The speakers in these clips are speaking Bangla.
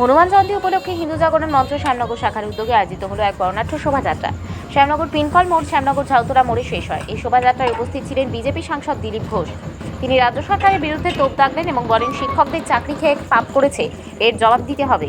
হনুমান জয়ন্তী উপলক্ষে হিন্দু জাগরণ মঞ্চ শ্যামনগর শাখার উদ্যোগে আয়োজিত হলো এক বর্ণাঢ্য শোভাযাত্রা। শ্যামনগর পিনকল মোড়, শ্যামনগর ঝাউতরা মোড়ে শেষ হয়। এই শোভাযাত্রায় উপস্থিত ছিলেন বিজেপি সাংসদ দিলীপ ঘোষ। তিনি রাজ্য সরকারের বিরুদ্ধে তোপ দাগলেন এবং বলেন, শিক্ষকদের চাকরি খেয়ে পাপ করেছে, এর জবাব দিতে হবে।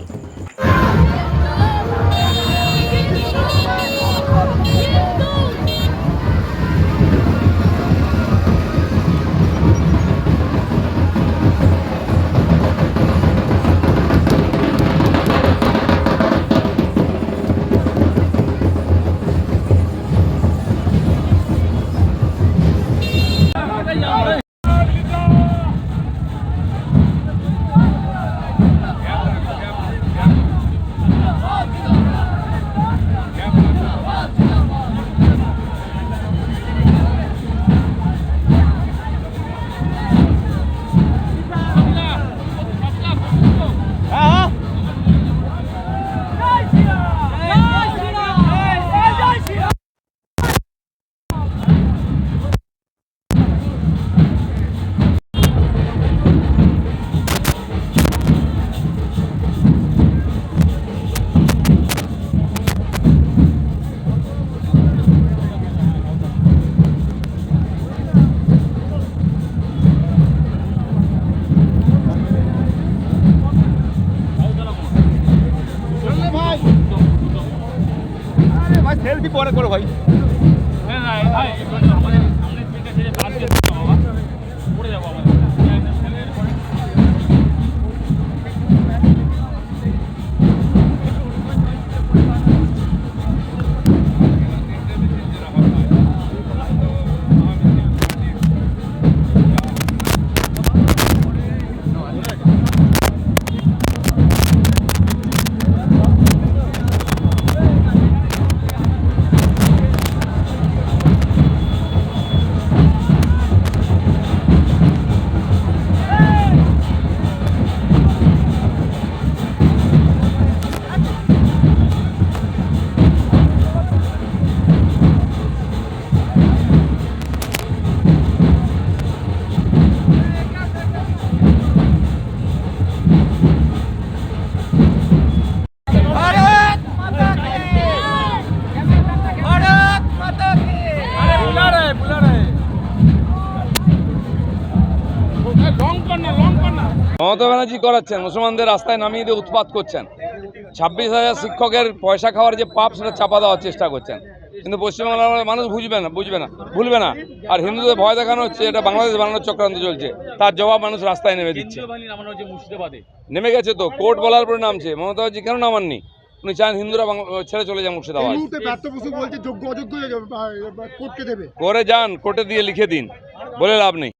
ভাই সেলফি পরে করো ভাই। মমতা ব্যানার্জি করাচ্ছেন মুসলমানদের রাস্তায় নামিয়ে দিয়ে উৎপাত করছেন। ছাব্বিশ হাজার শিক্ষকের পয়সা খাওয়ার যে পাপ সেটা চাপা দেওয়ার চেষ্টা করছেন। কিন্তু পশ্চিমবাংলার মানুষ বুঝবে না বুঝবে না ভুলবে না। আর হিন্দুদের ভয় দেখানো হচ্ছে এটা বাংলাদেশ বানানোর চক্রান্ত চলছে। তার জবাব মানুষ রাস্তায় নেমে দিচ্ছে। নেমে গেছে তো কোর্ট বলার পরে নামছে। মমতা ব্যানার্জি কেন নামাননি? উনি চান হিন্দুরা ছেড়ে চলে যান মুর্শিদাবাদ। মুহূর্তে ব্যর্থ বসু বলছে যোগ্য অযোগ্য কোর্টকে দেবে। করে যান কোর্টে দিয়ে লিখে দিন। বলে লাভ নেই।